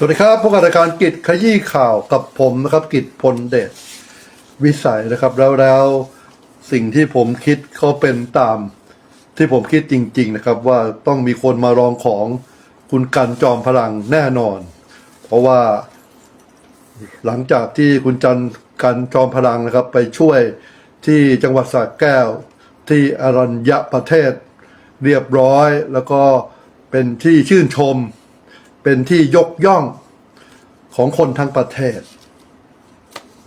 สวัสดีครับพวกบรายการกิจขยี้ข่าวกับผมนะครับ กิจพลเดชวิสัยนะครับ แล้วแล้วสิ่งที่ผมคิดเขาเป็นตามที่ผมคิดจริง ๆ นะครับ ว่าต้องมีคนมาลองของคุณกันจอมพลังแน่นอน เพราะว่าหลังจากที่คุณจันกันจอมพลังนะครับ ไปช่วยที่จังหวัดสระแก้วที่อรัญญประเทศเรียบร้อย แล้วก็เป็นที่ชื่นชม เป็นที่ยกย่องของคนทั้งประเทศ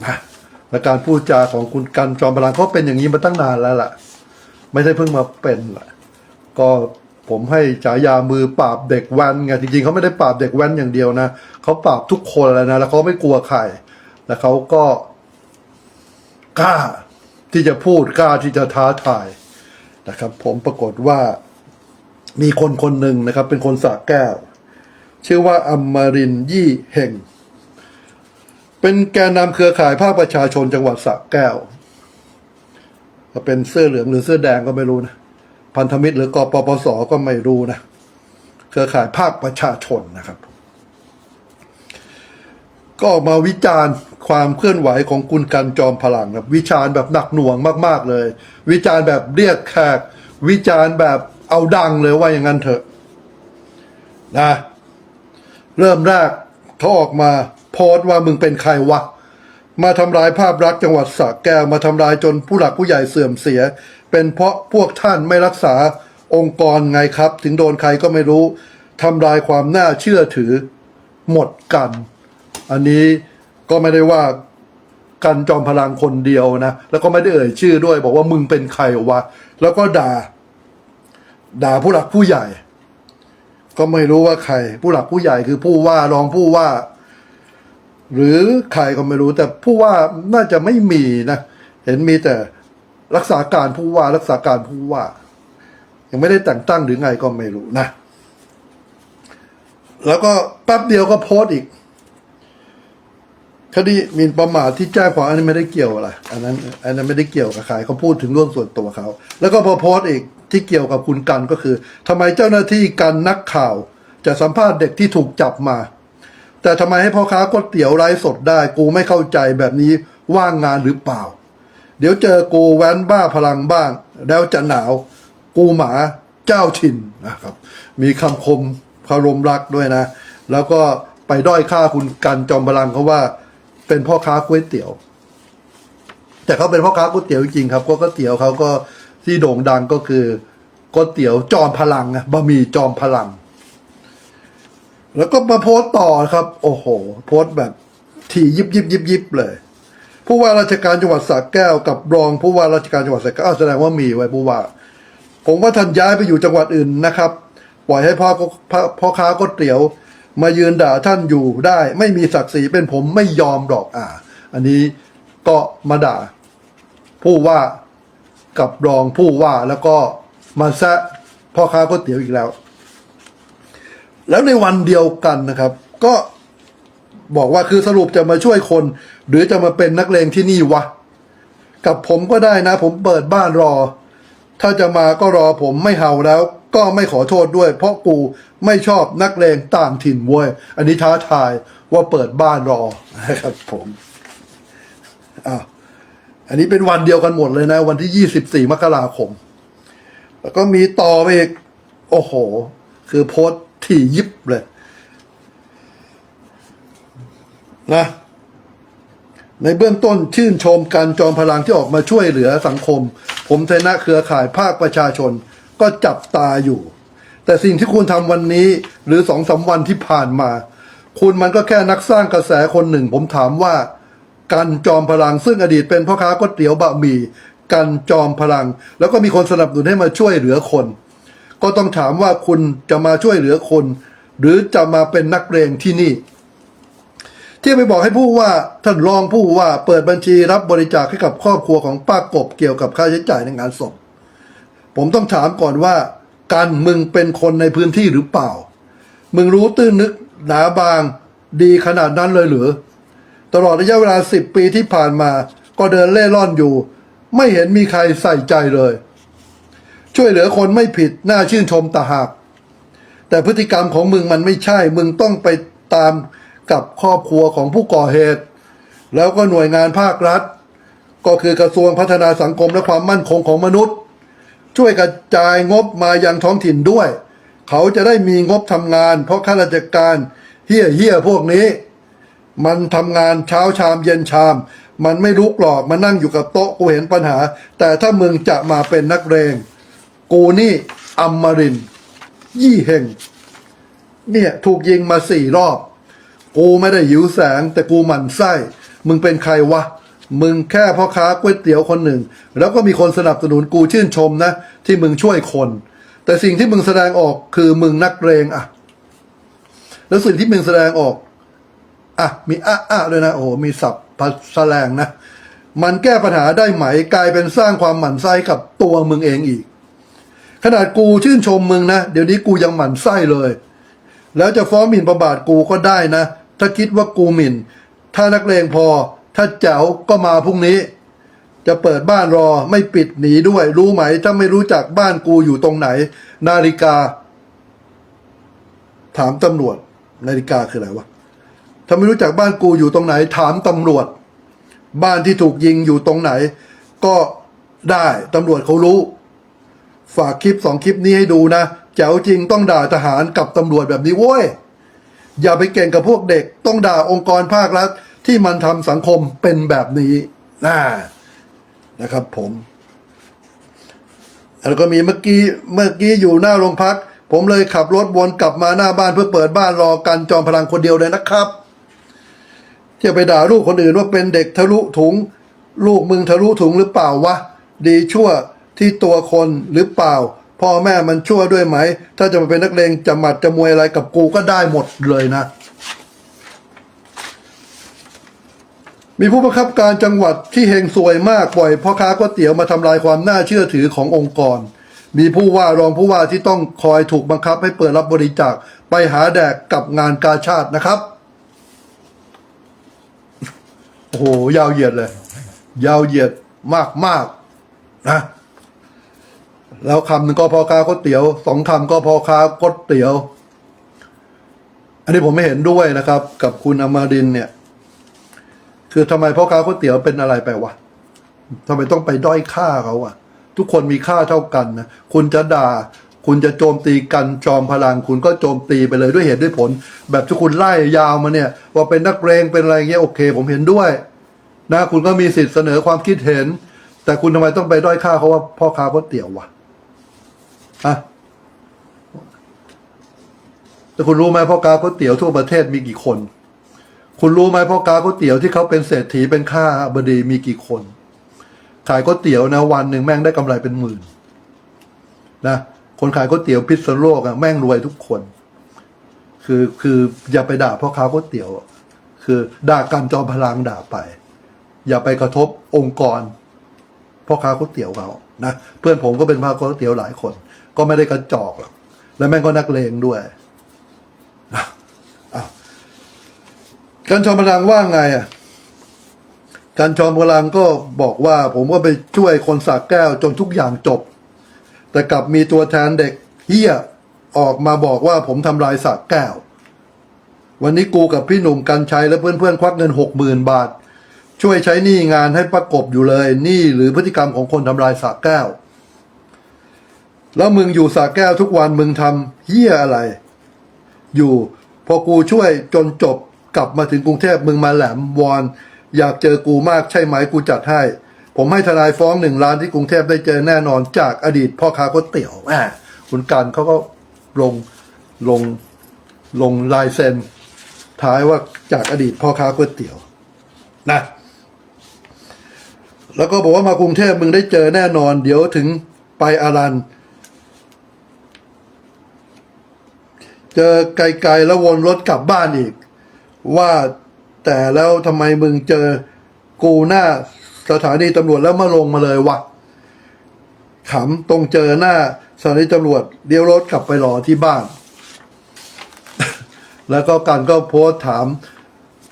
นะและการพูดจาของคุณกันจอมพลังเขาเป็นอย่างนี้มาตั้งนานแล้วล่ะ ไม่ใช่เพิ่งมาเป็นล่ะก็ผมให้ฉายามือปราบเด็กแว้นไงจริงๆเขาไม่ได้ปราบเด็กแว้นอย่างเดียวนะเขาปราบทุกคนแล้วนะแล้วเขาไม่กลัวใครแล้วเขาก็กล้าที่จะพูดกล้าที่จะท้าทายนะครับ ผมปรากฏว่ามีคนคนหนึ่งนะครับ เป็นคนสระแก้ว ชื่อว่าอมรินยี่เฮงเป็นแกนนำเครือข่ายภาคประชาชนจังหวัดสระแก้วเป็นเสื้อเหลืองหรือเสื้อแดงก็ไม่รู้นะ พันธมิตรหรือกปปสก็ไม่รู้นะ เครือข่ายภาคประชาชนนะครับ ก็ออกมาวิจารณ์ความเคลื่อนไหวของคุณกันจอมพลังครับวิจารณ์แบบหนักหน่วงมาก ๆ เลย วิจารณ์แบบเรียกแขก วิจารณ์แบบเอาดังเลยว่าอย่างนั้นเถอะนะ เริ่มแรกเขาออกมาโพสต์ว่ามึงเป็นใครวะ มาทำลายภาพลักษณ์จังหวัดสระแก้วมาทำลายจนผู้หลักผู้ใหญ่เสื่อมเสีย เป็นเพราะพวกท่านไม่รักษาองค์กรไงครับ ถึงโดนใครก็ไม่รู้ทำลายความน่าเชื่อถือหมดกัน อันนี้ก็ไม่ได้ว่ากันจอมพลังคนเดียวนะ แล้วก็ไม่ได้เอ่ยชื่อด้วย บอกว่ามึงเป็นใครวะ แล้วก็ด่า ด่าผู้หลักผู้ใหญ่ ก็ไม่รู้ว่าใคร ผู้หลักผู้ใหญ่คือผู้ว่ารองผู้ว่า หรือใครก็ไม่รู้ แต่ผู้ว่าน่าจะไม่มีนะ เห็นมีแต่รักษาการผู้ว่ารักษาการผู้ว่า ยังไม่ได้แต่งตั้งหรือไงก็ไม่รู้นะ แล้วก็แป๊บเดียวก็โพสต์อีกคดีมิ่นประมาทที่แจ้งความอันนี้ไม่ได้เกี่ยวอะไรอันนั้น อันนั้นไม่ได้เกี่ยวกับใครเขาพูดถึงเรื่องส่วนตัวเขา แล้วก็พอโพสต์อีก ที่เกี่ยวกับคุณกันก็คือทำไมเจ้าหน้าที่กันนักข่าว จะสัมภาษณ์เด็กที่ถูกจับมา แต่ทำไมให้พ่อค้าก๋วยเตี๋ยวไร้สดได้ กูไม่เข้าใจแบบนี้ว่างงานหรือเปล่า เดี๋ยวเจอกูแว้นบ้าพลังบ้าง แล้วจะหนาว กูหมาเจ้าถิ่นนะครับ มีคำคมคารมรักด้วยนะ แล้วก็ไปด้อยค่าคุณกันจอมพลังเขาว่าเป็นพ่อค้าก๋วยเตี๋ยว แต่เขาเป็นพ่อค้าก๋วยเตี๋ยวจริงครับก็ก๋วยเตี๋ยวเขาก็ ที่โด่งดังก็คือก๋วยเตี๋ยวจอมพลังบะหมี่จอมพลัง แล้วก็มาโพสต์ต่อครับ โอ้โห โพสต์แบบถี่ยิบยิบยิบยิบเลย ผู้ว่าราชการจังหวัดสระแก้วกับรองผู้ว่าราชการจังหวัดสระแก้วแสดงว่ามีไว้ผู้ว่า ผมว่าท่านย้ายไปอยู่จังหวัดอื่นนะครับ ปล่อยให้พ่อพ่อพ่อค้าก๋วยเตี๋ยว มายืนด่าท่านอยู่ได้ ไม่มีศักดิ์ศรีเป็นผมไม่ยอมหรอกอ่า อันนี้ก็มาด่าผู้ว่า กับรองผู้ว่าแล้วก็มาแซะพ่อค้าก๋วยเตี๋ยวอีกแล้ว แล้วในวันเดียวกันนะครับ ก็บอกว่าคือสรุปจะมาช่วยคน หรือจะมาเป็นนักเลงที่นี่วะ กับผมก็ได้นะ ผมเปิดบ้านรอ ถ้าจะมาก็รอผมไม่เห่าแล้ว ก็ไม่ขอโทษด้วย เพราะกูไม่ชอบนักเลงต่างถิ่นเว้ยอันนี้ท้าทายว่าเปิดบ้านรอนะครับผมอ้าว อันนี้เป็นวันเดียวกันหมดเลยนะ วันที่ยี่สิบสี่มกราคม แล้วก็มีต่อไปอีก โอ้โห คือโพสต์ถี่ยิบเลย นะ ในเบื้องต้นชื่นชมการจอมพลังที่ออกมาช่วยเหลือสังคม ผมในฐานะเครือข่ายภาคประชาชน ก็จับตาอยู่ แต่สิ่งที่คุณทำวันนี้ หรือสองสาวันที่ผ่านมา คุณมันก็แค่นักสร้างกระแสคนหนึ่ง ผมถามว่า กันจอมพลัง ซึ่งอดีตเป็นพ่อค้าก๋วยเตี๋ยวบะหมี่กันจอมพลัง แล้วก็มีคนสนับสนุนให้มาช่วยเหลือคน ก็ต้องถามว่าคุณจะมาช่วยเหลือคน หรือจะมาเป็นนักเรงที่นี่ ที่ไปบอกให้ผู้ว่าท่านรองผู้ว่าเปิดบัญชีรับบริจาคให้กับครอบครัวของป้ากบเกี่ยวกับค่าใช้จ่ายในงานศพผมต้องถามก่อนว่าการมึงเป็นคนในพื้นที่หรือเปล่า มึงรู้ตื้นนึกหนาบางดีขนาดนั้นเลยหรือ ตลอดระยะเวลาสิบปีที่ผ่านมา ก็เดินเล่ร่อนอยู่ ไม่เห็นมีใครใส่ใจเลย ช่วยเหลือคนไม่ผิดน่าชื่นชมตาหาก แต่พฤติกรรมของมึงมันไม่ใช่ มึงต้องไปตามกับครอบครัวของผู้ก่อเหตุ แล้วก็หน่วยงานภาครัฐ ก็คือกระทรวงพัฒนาสังคมและความมั่นคงของมนุษย์ ช่วยกระจายงบมายังท้องถิ่นด้วย เขาจะได้มีงบทำงาน เพราะข้าราชการเฮี้ยเฮี้ยพวกนี้ มันทำงานเช้าชามเย็นชาม มันไม่ลุกหรอกมานั่งอยู่กับโต๊ะกูเห็นปัญหา แต่ถ้ามึงจะมาเป็นนักเรง กูนี่อมริน ยี่เฮงเนี่ยถูกยิงมาสี่รอบ กูไม่ได้หิวแสง แต่กูหมั่นไส้ มึงเป็นใครวะ มึงแค่พ่อค้าก๋วยเตี๋ยวคนหนึ่ง แล้วก็มีคนสนับสนุนกูชื่นชมนะ ที่มึงช่วยคน แต่สิ่งที่มึงแสดงออกคือมึงนักเรงอะแล้วสิ่งที่มึงแสดงออก อะมีอะอะด้วยนะโอ้มีศัพท์ภาษาแรงนะ มันแก้ปัญหาได้ไหมกลายเป็นสร้างความหมั่นไส้กับตัวมึงเองอีก ขนาดกูชื่นชมมึงนะ เดี๋ยวนี้กูยังหมั่นไส้เลย แล้วจะฟ้องหมิ่นประมาทกูก็ได้นะ ถ้าคิดว่ากูหมิ่น ถ้านักเลงพอ ถ้าแจ๋วก็มาพรุ่งนี้ จะเปิดบ้านรอไม่ปิดหนีด้วย รู้ไหม ถ้าไม่รู้จักบ้านกูอยู่ตรงไหน นาฬิกา ถามตำรวจ นาฬิกาคืออะไรวะ ถ้าไม่รู้จักบ้านกูอยู่ตรงไหน ถามตำรวจ บ้านที่ถูกยิงอยู่ตรงไหน ก็ได้ตำรวจเขารู้ ฝากคลิปสองคลิปนี้ให้ดูนะแจ๋วจริงต้องด่าทหารกับตำรวจแบบนี้โว้ยอย่าไปเก่งกับพวกเด็ก ต้องด่าองค์กรภาครัฐ ที่มันทำสังคมเป็นแบบนี้นะนะครับผมแล้วก็มีเมื่อกี้เมื่อกี้อยู่หน้าโรงพัก ผมเลยขับรถวนกลับมาหน้าบ้านเพื่อเปิดบ้านรอกันจอมพลังคนเดียวเลยนะครับ ที่ไปด่าลูกคนอื่นว่าเป็นเด็กทะลุถุง ลูกมึงทะลุถุงหรือเปล่าวะ ดีชั่วที่ตัวคนหรือเปล่า พ่อแม่มันชั่วด้วยไหม ถ้าจะมาเป็นนักเลงจะหมัดจะมวยอะไรกับกูก็ได้หมดเลยนะ มีผู้บังคับการจังหวัดที่เฮงซวยมากปล่อยพ่อค้าก๋วยเตี๋ยวมาทำลายความน่าเชื่อถือขององค์กร มีผู้ว่ารองผู้ว่าที่ต้องคอยถูกบังคับให้เปิดรับบริจาคไปหาแดกกับงานกาชาตินะครับ โอ้โหยาวเหยียดเลย ยาวเหยียดมากมากนะแล้วคำหนึ่งก็พอคาก๋วยเตี๋ยวสองคำก็พอคาก๋วยเตี๋ยว อันนี้ผมไม่เห็นด้วยนะครับ กับคุณอมรินเนี่ย คือทำไมพ่อค้าก๋วยเตี๋ยวเป็นอะไรไปวะทำไมต้องไปด้อยค่าเขาอะทุกคนมีค่าเท่ากันนะคุณจะด่า คุณจะโจมตีกันจอมพลัง คุณก็โจมตีไปเลยด้วยเหตุด้วยผล แบบที่คุณไล่ยาวมาเนี่ย ว่าเป็นนักเรงเป็นอะไรเงี้ยโอเค ผมเห็นด้วย นะคุณก็มีสิทธิ์เสนอความคิดเห็น แต่คุณทำไมต้องไปด้อยค่าเขาว่าพ่อค้าก๋วยเตี๋ยววะอะแต่คุณรู้ไหมพ่อค้าก๋วยเตี๋ยวทั่วประเทศมีกี่คน คุณรู้ไหมพ่อค้าก๋วยเตี๋ยวที่เขาเป็นเศรษฐีเป็นข้าบดีมีกี่คน ขายก๋วยเตี๋ยวนะวันหนึ่งแม่งได้กำไรเป็นหมื่นนะ คนขายก๋วยเตี๋ยวพิษณุโลกอะแม่งรวยทุกคน คือคืออย่าไปด่าพ่อค้าก๋วยเตี๋ยว คือด่ากันจอมพลังด่าไป อย่าไปกระทบองค์กรพ่อค้าก๋วยเตี๋ยวเขานะเพื่อนผมก็เป็นพ่อค้าก๋วยเตี๋ยวหลายคน ก็ไม่ได้กระจอกหรอกและแม่งก็นักเลงด้วยการจอมพลังว่าไงอะการจอมพลังก็บอกว่าผมก็ไปช่วยคนสากแก้วจนทุกอย่างจบ แต่กลับมีตัวแทนเด็กเฮียออกมาบอกว่าผมทำลายสากแก้ว วันนี้กูกับพี่หนุ่มกันชัยและเพื่อนๆ ควักเงินหกหมื่นบาท ช่วยใช้หนี้งานให้ประกบอยู่เลยหนี้หรือพฤติกรรมของคนทำลายสากแก้ว แล้วมึงอยู่สากแก้วทุกวันมึงทำเฮียอะไร อยู่พอกูช่วยจนจบกลับมาถึงกรุงเทพมึงมาแหลมวอนอยากเจอกูมากใช่ไหมกูจัดให้ ผมให้ทนายฟ้องหนึ่งล้านที่กรุงเทพได้เจอแน่นอนจากอดีตพ่อค้าก๋วยเตี๋ยวแหมคุณการเขาก็ลงลงลงลายเซ็นท้ายว่าจากอดีตพ่อค้าก๋วยเตี๋ยวนะแล้วก็บอกว่ามากรุงเทพมึงได้เจอแน่นอน เดี๋ยวถึงไปอารัน เจอไกลๆแล้ววนรถกลับบ้านอีก ว่าแต่แล้วทำไมมึงเจอกูหน้า สถานีตำรวจแล้วมาลงมาเลยวะขำตรงเจอหน้าสถานีตำรวจเดียวรถกลับไปรอที่บ้าน แล้วก็กันก็โพสต์ถาม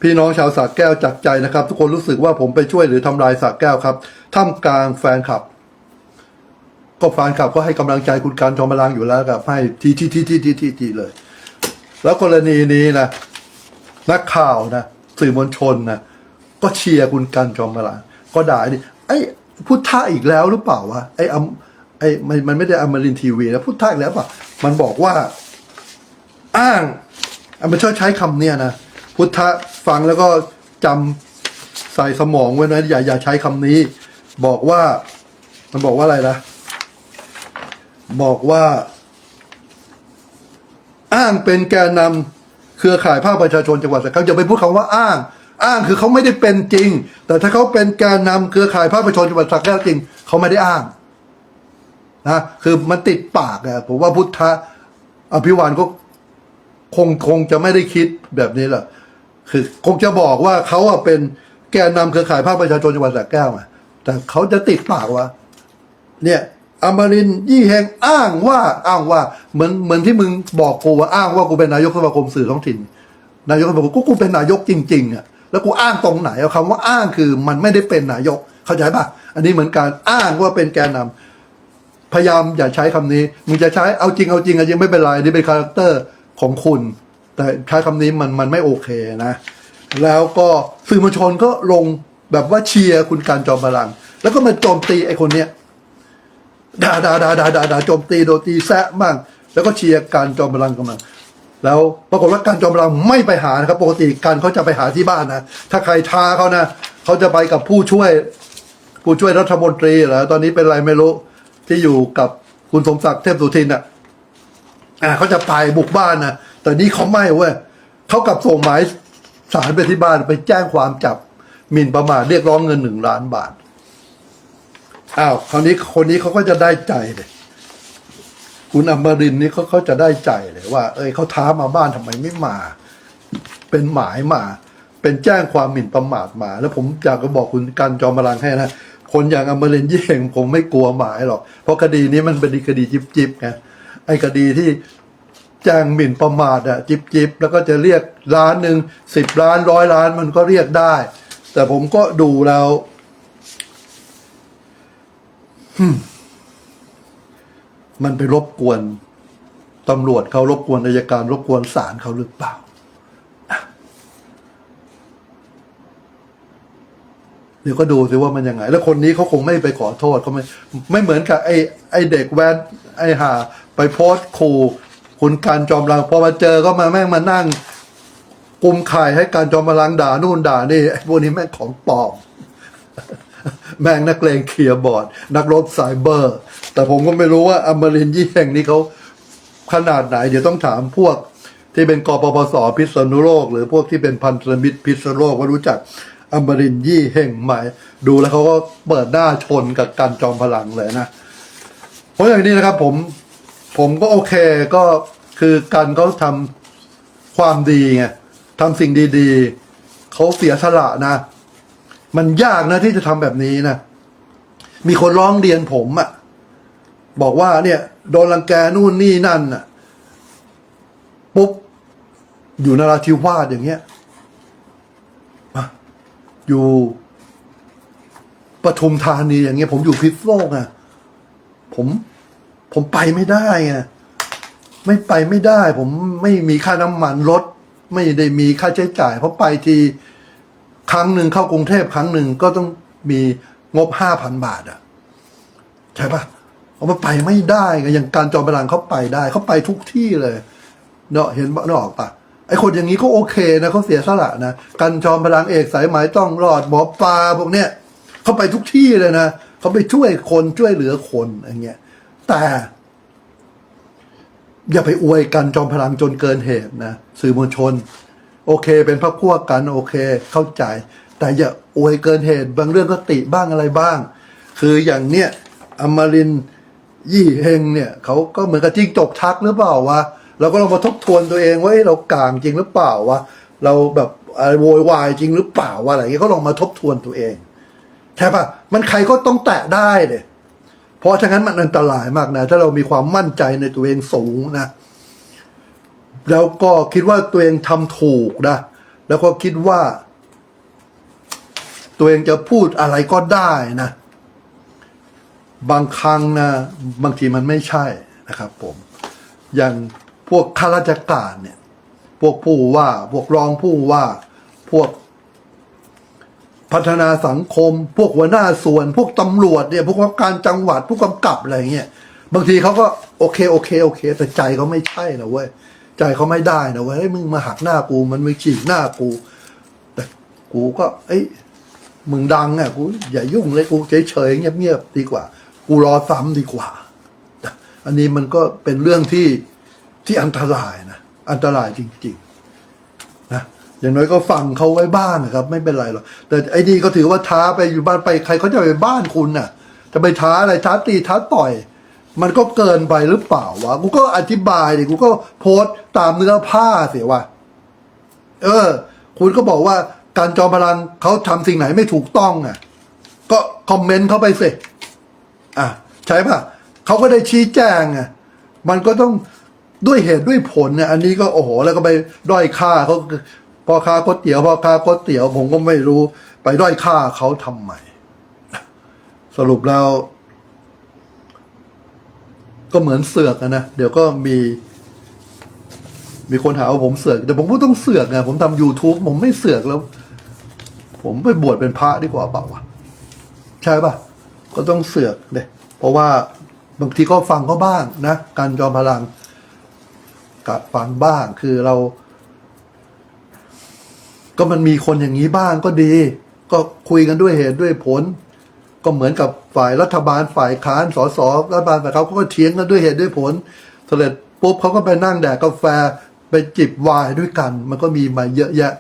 พี่น้องชาวสระแก้วจากใจนะครับ ทุกคนรู้สึกว่าผมไปช่วยหรือทำลายสระแก้วครับท่ามกลางแฟนคลับ ก็แฟนคลับก็ให้กำลังใจคุณการทอมพลังอยู่แล้วครับให้ทีทีทีทีทีทีทีเลย แล้วกรณีนี้นะนักข่าวนะสื่อมวลชนนะก็เชียร์คุณกันจอมพลัง ก็ด่าดิไอ้พุทธะอีกแล้วหรือเปล่าวะไอ้อมไอ้มันมันไม่ได้อมรินทร์ทีวีนะพุทธะอีกแล้วเปล่ะมันบอกว่า อ้างอะมันชอบใช้คำเนี่ยนะพุทธะฟังแล้วก็จำใส่สมองไว้นะอย่าอย่าใช้คำนี้ บอกว่า มันบอกว่าอะไรนะบอกว่า อ้างเป็นแกนนำเครือข่ายภาคประชาชนจังหวัดสระแก้วอย่าไปพูดคำว่าอ้าง อ้างคือเขาไม่ได้เป็นจริง แต่ถ้าเขาเป็นแกนนำเครือข่ายภาคประชาชนจังหวัดสระแก้วจริงเขาไม่ได้อ้างนะคือมันติดปากอะผมว่าพุทธะอภิวานก็คงคงจะไม่ได้คิดแบบนี้แหละคือคงจะบอกว่าเขาอะเป็นแกนนำเครือข่ายภาคประชาชนจังหวัดสระแก้วอะแต่เขาจะติดปากว่า เนี่ยอมรินยี่แหงอ้างว่าอ้างว่าเหมือนเหมือนที่มึงบอกกูว่าอ้างว่ากูเป็นนายกสมาคมสื่อท้องถิ่น นายกสมาคมกูกูเป็นนายกจริง ๆ อะ แล้วกูอ้างตรงไหนเอาคำว่าอ้างคือมันไม่ได้เป็นนายก เข้าใจป่ะ อันนี้เหมือนการอ้างว่าเป็นแกนนำพยายามอย่าใช้คำนี้มึงจะใช้เอาจริงเอาจริงอะยังไม่เป็นไรนี่เป็นคาแรคเตอร์ของคุณ แต่ใช้คำนี้มันมันไม่โอเคนะ แล้วก็สื่อมวลชนก็ลงแบบว่าเชียร์คุณการจอมพลัง แล้วก็มาโจมตีไอ้คนเนี้ยด่าด่าด่าด่าด่าด่าโจมตีโดนตีแซะบ้างแล้วก็เชียร์การจอมพลังกันมา แล้วปรากฏว่าการจอมพลังไม่ไปหานะครับปกติการเขาจะไปหาที่บ้านนะถ้าใครท้าเขานะเขาจะไปกับผู้ช่วย ผู้ช่วยรัฐมนตรีเหรอตอนนี้เป็นอะไรไม่รู้ที่อยู่กับคุณสมศักดิ์เทพสุทินอะอ่าเขาจะไปบุกบ้านนะแต่นี่เขาไม่เว้ยเขากลับส่งหมายสารไปที่บ้านไปแจ้งความจับหมิ่นประมาทเรียกร้องเงินหนึ่งล้านบาทอ้าวคราวนี้คนนี้เขาก็จะได้ใจเลย คุณอมรินนี่เขาเขาจะได้ใจเลยว่า เอ้ยเขาท้ามาบ้านทำไมไม่มา เป็นหมายมา เป็นแจ้งความหมิ่นประมาทมา แล้วผมอยากจะบอกคุณกันจอมพลังให้นะคนอย่างอมรินทร์ยี่เองผมไม่กลัวหมายหรอก เพราะคดีนี้มันเป็นคดีจิบจิบๆไงไอ้คดีที่แจ้งหมิ่นประมาทอะจิบจิบๆแล้วก็จะเรียกล้านหนึ่งสิบล้านร้อยล้านมันก็เรียกได้ แต่ผมก็ดูแล้ว มันไปรบกวนตำรวจเขารบกวนอายการรบกวนศาลเขาหรือเปล่า เดี๋ยวก็ดูสิว่ามันยังไง แล้วคนนี้เขาคงไม่ไปขอโทษเขาไม่ไม่เหมือนกับไอ้ไอ้เด็กแวนไอ้ห่า ไปโพสต์ขู่คุณการจอมพลังพอมาเจอก็มาแม่งมานั่งกุมไข่ให้การจอมพลังด่านู่นด่านี่ไอ้พวกนี้แม่งของปลอม แม่งนักเลงเคลียร์บอร์ด นักรบไซเบอร์ แต่ผมก็ไม่รู้ว่าอมรินยี่แห่งนี้เขาขนาดไหน เดี๋ยวต้องถามพวกที่เป็นกปปสพิษณุโลก หรือพวกที่เป็นพันธมิตรพิษณุโลกว่ารู้จักอมรินยี่แห่งไหมดูแล้วเขาก็เปิดหน้าชนกับการจอมพลังเลยนะ เพราะอย่างนี้นะครับผมผมก็โอเคก็คือการเขาทำความดีไงทำสิ่งดี ๆเขาเสียสละนะ มันยากนะที่จะทำแบบนี้นะ มีคนร้องเรียนผมอะบอกว่าเนี่ยโดนรังแกนู่นนี่นั่นอะปุ๊บ อยู่นราธิวาสอย่างเงี้ยอะอยู่ปทุมธานีอย่างเงี้ย ผมอยู่พิษโลกอะผมผมไปไม่ได้ไงไม่ไปไม่ได้ ผมไม่มีค่าน้ำมันรถ ไม่ได้มีค่าใช้จ่าย เพราะไปที ครั้งหนึ่งเข้ากรุงเทพครั้งหนึ่งก็ต้องมีงบห้าพันบาทอะใช่ปะเอามาไปไม่ได้ไงอย่างการจอมพลังเขาไปได้เขาไปทุกที่เลย เนาะเห็นเนาะออกปะไอคนอย่างนี้ก็โอเคนะเขาเสียสละนะการจอมพลังเอกสายไหมต้องรอดหมอปลาพวกเนี้ยเขาไปทุกที่เลยนะเขาไปช่วยคนช่วยเหลือคนอย่างเงี้ยแต่ อย่าไปอวยกันจอมพลังจนเกินเหตุนะสื่อมวลชน โอเค เป็นพรรคพวกกันโอเคเข้าใจ แต่อย่าอวยเกินเหตุบางเรื่องก็ติบ้างอะไรบ้าง คืออย่างเนี้ยอมรินยี่เฮงเนี่ยเขาก็เหมือนกับจิ้งจกทักหรือเปล่าวะเราก็ลองมาทบทวนตัวเองว่าเรากลางจริงหรือเปล่าวะเราแบบโวยวายจริงหรือเปล่าวะอะไรอย่างเงี้ยก็ลองมาทบทวนตัวเองใช่ปะมันใครก็ต้องแตะได้เลยเพราะฉะนั้นมันอันตรายมากนะ ถ้าเรามีความมั่นใจในตัวเองสูงนะ แล้วก็คิดว่าตัวเองทำถูกนะ แล้วก็คิดว่า ตัวเองจะพูดอะไรก็ได้นะ บางครั้งนะ บางทีมันไม่ใช่นะครับผม อย่างพวกข้าราชการเนี่ย พวกผู้ว่า พวกรองผู้ว่า พวกพัฒนาสังคม พวกหัวหน้าส่วน พวกตำรวจเนี่ย พวกว่าการจังหวัด ผู้กำกับอะไรเงี้ย บางทีเขาก็โอเคโอเคโอเค แต่ใจเขาไม่ใช่นะเว้ย ใจเขาไม่ได้นะเว้ยเฮ้ยมึงมาหักหน้ากู มันมาฉีกหน้ากู แต่กูก็ เอ้ยมึงดังอะกูอย่ายุ่งเลยกูเฉยๆเงียบๆดีกว่า กูรอซ้ำดีกว่า อันนี้มันก็เป็นเรื่องที่ที่อันตรายนะอันตรายจริงๆนะอย่างน้อยก็ฟังเขาไว้บ้างนะครับ ไม่เป็นไรหรอกแต่ไอ้นี่ก็ถือว่าท้าไปอยู่บ้านไปใครเขาจะไปบ้านคุณน่ะ จะไปท้าอะไรท้าตีท้าต่อย มันก็เกินไปหรือเปล่าวะ กูก็อธิบายดิ กูก็โพสต์ตามเนื้อผ้าเสียว่าเออ คุณก็บอกว่าการจอมพลังเขาทำสิ่งไหนไม่ถูกต้องอะ ก็คอมเมนต์เข้าไปสิ อะ ใช่ปะเขาก็ได้ชี้แจงอะ มันก็ต้องด้วยเหตุด้วยผลเนี่ยอันนี้ก็โอ้โห แล้วก็ไปด้อยค่าเขาพอค้าก๋วยเตี๋ยวพอค้าก๋วยเตี๋ยวผมก็ไม่รู้ ไปด้อยค่าเขาทำไม สรุปแล้ว ก็เหมือนเสือกอะนะเดี๋ยวก็มี มีคนหาว่าผมเสือกแต่ผมก็ต้องเสือกไงผมทำ YouTube ผมไม่เสือกแล้ว ผมไปบวชเป็นพระดีกว่าเปล่าวะใช่ป่ะก็ต้องเสือกเดยเพราะว่าบางทีก็ฟังเขาบ้างนะ การจอมพลังกัดฟังบ้างคือเรา ก็มันมีคนอย่างนี้บ้างก็ดี ก็คุยกันด้วยเหตุด้วยผล ก็เหมือนกับฝ่ายรัฐบาลฝ่ายค้านสสรัฐบาลแต่เขาก็เถียงกันด้วยเหตุด้วยผลเสร็จปุ๊บเขาก็ไปนั่งแดกกาแฟไปจิบวน์ด้วยกัน มันก็มีมาเยอะแยะ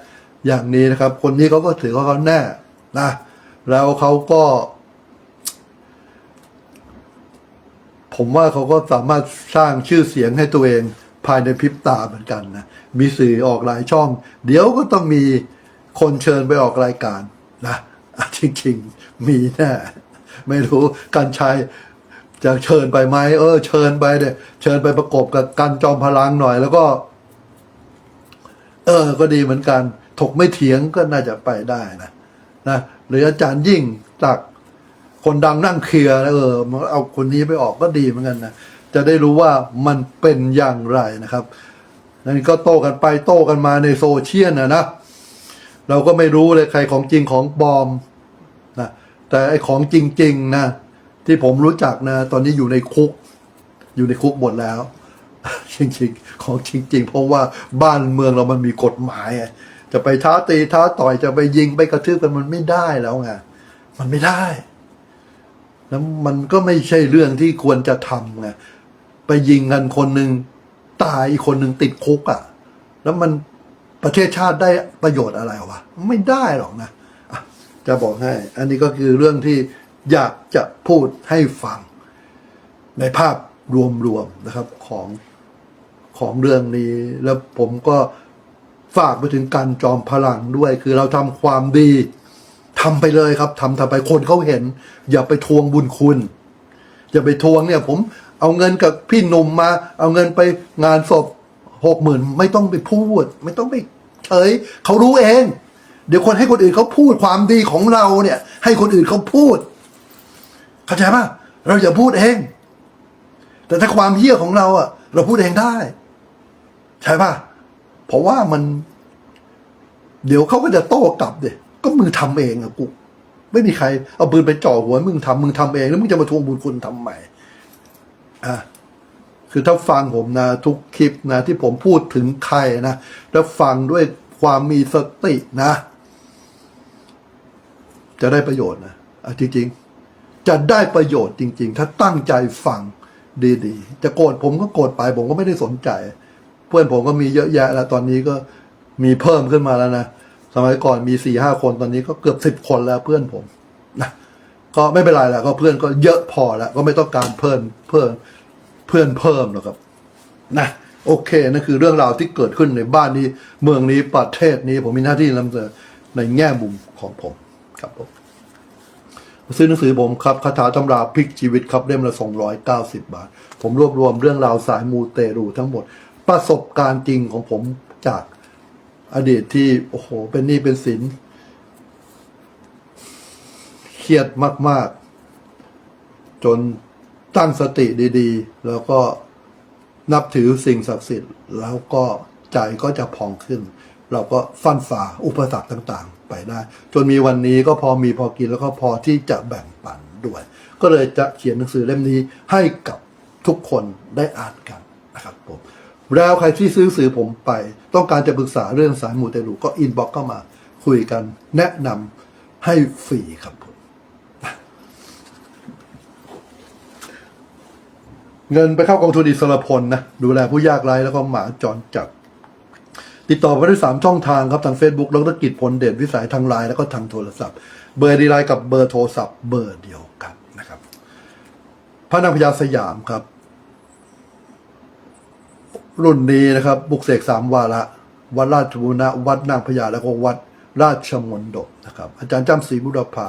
อย่างนี้นะครับ คนนี้เขาก็ถือว่าเขาแน่นะแล้วเขาก็ ผมว่าเขาก็สามารถสร้างชื่อเสียงให้ตัวเองภายในพริบตาเหมือนกันนะมีสื่อออกหลายช่อง เดี๋ยวก็ต้องมีคนเชิญไปออกรายการนะ จริงๆ มีแน่ไม่รู้การชัยจะเชิญไปไหมเออ เชิญไปเดี๋ยเชิญไปประกบกับการจอมพลังหน่อย แล้วก็ เออ ก็ดีเหมือนกัน ถกไม่เถียงก็น่าจะไปได้นะนะหรืออาจารย์ยิ่งจากคนดังนั่งเคลียร์เออมันเอาคนนี้ไปออกก็ดีเหมือนกันนะจะได้รู้ว่ามันเป็นอย่างไรนะครับนั่นก็โต้กันไปโต้กันมาในโซเชียลนะนะเราก็ไม่รู้เลยใครของจริงของปลอม แต่ไอ้ของจริง ๆ นะ ที่ผมรู้จักนะ ตอนนี้อยู่ในคุก อยู่ในคุกหมดแล้ว จริง ๆ ของจริง ๆ เพราะว่าบ้านเมืองเรามันมีกฎหมาย จะไปท้าตีท้าต่อยจะไปยิงไปกระทืบกันมันไม่ได้แล้วไงมันไม่ได้ แล้วมันก็ไม่ใช่เรื่องที่ควรจะทำไงไปยิงกันคนหนึ่งตายอีกคนหนึ่งติดคุกอะ่ะ แล้วมันประเทศชาติได้ประโยชน์อะไรวะไม่ได้หรอกนะ จะบอกให้ อันนี้ก็คือเรื่องที่อยากจะพูดให้ฟัง ในภาพรวมๆนะครับของของเรื่องนี้ แล้วผมก็ฝากไปถึงการจอมพลังด้วย คือเราทำความดีทำไปเลยครับทำทำไปคนเขาเห็น อย่าไปทวงบุญคุณ อย่าไปทวงเนี่ย ผมเอาเงินกับพี่หนุ่มมา เอาเงินไปงานศพหกหมื่นไม่ต้องไปพูด ไม่ต้องไปเฉยเขารู้เอง เดี๋ยวคนให้คนอื่นเขาพูดความดีของเราเนี่ย ให้คนอื่นเขาพูด เข้าใจป่ะเราอย่าพูดเอง แต่ถ้าความเหี้ยของเราอะ เราพูดเองได้ ใช่ป่ะเพราะว่ามัน เดี๋ยวเขาก็จะโต้กลับเด็ก็มึงทำเองอะกูไม่มีใครเอาปืนไปจ่อหัวมึงทำมึงทำเองแล้วมึงจะมาทวงบุญคุณทำใหม่อะคือถ้าฟังผมนะ ทุกคลิปนะ ที่ผมพูดถึงใครนะแล้วฟังด้วยความมีสตินะ จะได้ประโยชน์นะอะจริงๆ จะได้ประโยชน์จริง ๆ ถ้าตั้งใจฟังดีๆ จะโกรธผมก็โกรธไปผมก็ไม่ได้สนใจ เพื่อนผมก็มีเยอะแยะแล้วตอนนี้ก็มีเพิ่มขึ้นมาแล้วนะสมัยก่อนมีสี่ห้าคนตอนนี้ก็เกือบสิบคนแล้วเพื่อนผมนะก็ไม่เป็นไรแล้วก็เพื่อนก็เยอะพอแล้วก็ไม่ต้องการเพิ่มเพิ่มเพื่อนเพิ่มหรอกครับนะโอเคนั่นคือเรื่องราวที่เกิดขึ้นในบ้านนี้ เมืองนี้ประเทศนี้ผมมีหน้าที่นำเสนอในแง่มุมของผม ครับผมซื้อหนังสือผมครับคาถาตำราพลิกชีวิตครับเล่มละสองร้อยเก้าสิบบาท ผมรวบรวมเรื่องราวสายมูเตรูทั้งหมด ประสบการณ์จริงของผมจากอดีตที่ โอ้โห เป็นหนี้เป็นสินเครียดมาก ๆ จนตั้งสติดีๆ แล้วก็นับถือสิ่งศักดิ์สิทธิ์ แล้วก็ใจก็จะพองขึ้น เราก็ฟันฝ่าอุปสรรคต่างๆ ไปได้ จนมีวันนี้ก็พอมีพอกินแล้วก็พอที่จะแบ่งปันด้วย ก็เลยจะเขียนหนังสือเล่มนี้ให้กับทุกคนได้อ่านกันนะครับผมแล้วใครที่ซื้อสื่อผมไป ต้องการจะปรึกษาเรื่องสายมูเตลูก็อินบ็อกเข้ามาคุยกันแนะนำให้ฟรีครับผมเงินไปเข้ากองทุนอิสรพลนะ ดูแลผู้ยากไร้แล้วก็หมาจรจัด ติดต่อไปได้สามช่องทางครับทาง Facebook ดรกิจพลเดชวิสัยทางไลน์แล้วก็ทางโทรศัพท์ เบอร์ดีไลน์กับเบอร์โทรศัพท์เบอร์เดียวกันนะครับพระนางพญาสยามครับ รุ่นนี้นะครับ บุกเสกสามวาระวัดราชบุรณะวัดนางพญาแล้วก็วัดราชมนดบนะครับ อาจารย์จ้ำศรีบุรพา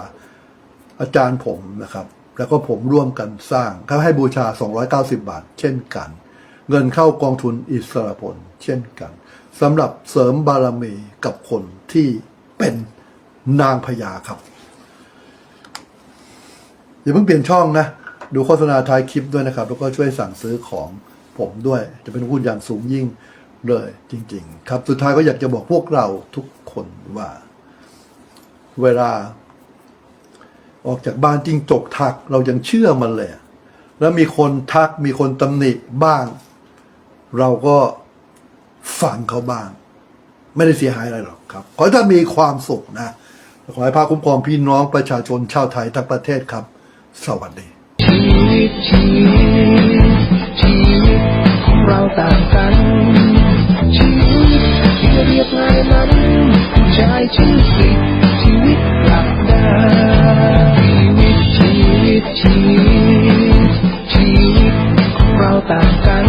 อาจารย์ผมนะครับ แล้วก็ผมร่วมกันสร้างเขาให้บูชา 290 บาท เช่นกัน เงินเข้ากองทุนอิสระพลเช่นกัน สำหรับเสริมบารมีกับคนที่เป็นนางพญาครับ อย่าเพิ่งเปลี่ยนช่องนะ ดูโฆษณาท้ายคลิปด้วยนะครับ แล้วก็ช่วยสั่งซื้อของผมด้วย จะเป็นหุ้นอย่างสูงยิ่งเลยจริง ๆ ครับ สุดท้ายก็อยากจะบอกพวกเราทุกคนว่า เวลา ออกจากบ้านจริงจกทัก เรายังเชื่อมันเลย แล้วมีคนทักมีคนตำหนิบ้าง เราก็ ฟังเขาบ้าง ไม่ได้เสียหายอะไรหรอกครับ ขอให้ท่านมีความสุขนะ ขอให้พระคุ้มครองพี่น้องประชาชนชาวไทยทั้งประเทศครับ สวัสดีชีวิตชีวิตชีวิตของเราต่างกันชีวิตที่เรียบง่ายนั้นผู้ชายชื่อสิชีวิตกลับได้ชีวิตชีวิตชีวิตชีวิตของเราต่างกัน